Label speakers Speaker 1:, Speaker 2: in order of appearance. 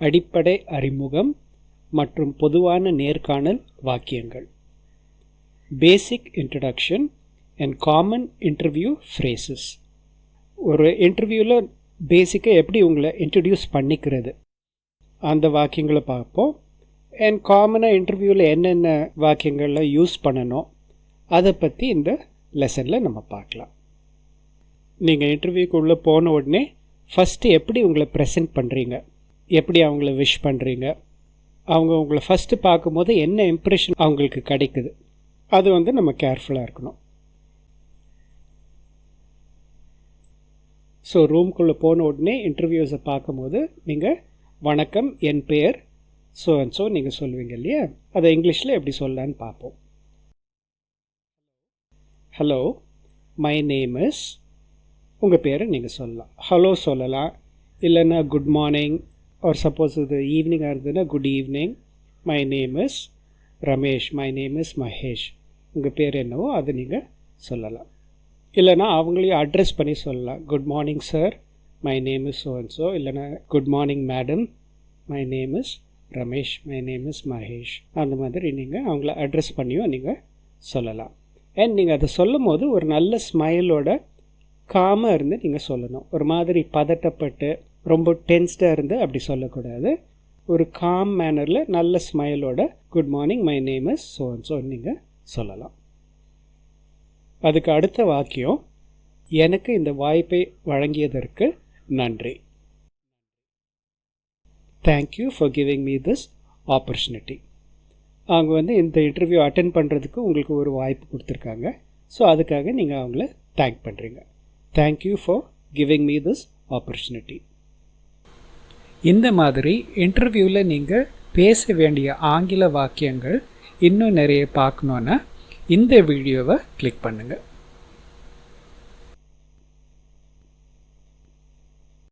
Speaker 1: அடிப்படை அறிமுகம் மற்றும் பொதுவான நேர்காணல் வாக்கியங்கள். Basic introduction and common interview phrases ஒரு இன்டர்வியூவில் பேசிக்காக எப்படி உங்களை இன்ட்ரடியூஸ் பண்ணிக்கிறது? அந்த வாக்கியங்களை பார்ப்போம். அண்ட் காமனாக இன்டர்வியூவில் என்னென்ன வாக்கியங்களில் யூஸ் பண்ணணும்? அதை பற்றி இந்த லெசனில் நம்ம பார்க்கலாம். நீங்கள் இன்டர்வியூக்குள்ளே போன உடனே ஃபஸ்ட்டு எப்படி உங்களை ப்ரெசென்ட் பண்ணுறீங்க எப்படி அவங்கள விஷ் பண்ணுறீங்க அவங்க உங்களை ஃபஸ்ட்டு பார்க்கும்போது என்ன இம்ப்ரெஷன் அவங்களுக்கு கிடைக்குது? அது வந்து நம்ம கேர்ஃபுல்லாக இருக்கணும். ஸோ ரூம்குள்ளே போன உடனே இன்டர்வியூஸை பார்க்கும்போது நீங்கள் வணக்கம் என் பெயர் ஸோ அண்ட் ஸோ நீங்கள் சொல்லுவீங்க இல்லையா? அதை இங்கிலீஷில் எப்படி சொல்லலான்னு பார்ப்போம். ஹலோ மை நேம் இஸ் உங்கள் பேரை நீங்கள் சொல்லலாம். ஹலோ சொல்லலாம். இல்லைன்னா குட் மார்னிங் ஒரு சப்போஸ் இது ஈவினிங்காக இருந்ததுன்னா good evening my name is Ramesh my name is Mahesh உங்கள் பேர் என்னவோ அதை நீங்கள் சொல்லலாம். இல்லைனா அவங்களையும் அட்ரஸ் பண்ணி சொல்லலாம். Good morning sir my name is so so இல்லைனா good morning madam my name is Ramesh my name is Mahesh அந்த மாதிரி நீங்கள் அவங்கள அட்ரஸ் பண்ணியும் நீங்கள் சொல்லலாம். அண்ட் நீங்கள் அதை சொல்லும் போது ஒரு நல்ல ஸ்மைலோட காமாக இருந்து நீங்கள் சொல்லணும். ஒரு மாதிரி பதட்டப்பட்டு ரொம்ப டென்ஸ்டாக இருந்து அப்படி சொல்லக்கூடாது. ஒரு காம் மேனரில் நல்ல ஸ்மைலோட good morning my name is so so நீங்கள் சொல்லலாம். அதுக்கு அடுத்த வாக்கியம் எனக்கு இந்த வாய்ப்பை வழங்கியதற்கு நன்றி. Thank you for giving me this opportunity அவங்க வந்து இந்த இன்டர்வியூ அட்டன் பண்ணுறதுக்கு உங்களுக்கு ஒரு வாய்ப்பு கொடுத்துருக்காங்க. ஸோ அதுக்காக நீங்கள் அவங்கள தேங்க் பண்ணுறீங்க thank you for giving me this opportunity இந்த மாதிரி இன்டர்வியூவில் நீங்கள் பேச வேண்டிய ஆங்கில வாக்கியங்கள் இன்னும் நிறைய பார்க்கணுன்னா இந்த வீடியோவை கிளிக் பண்ணுங்கள்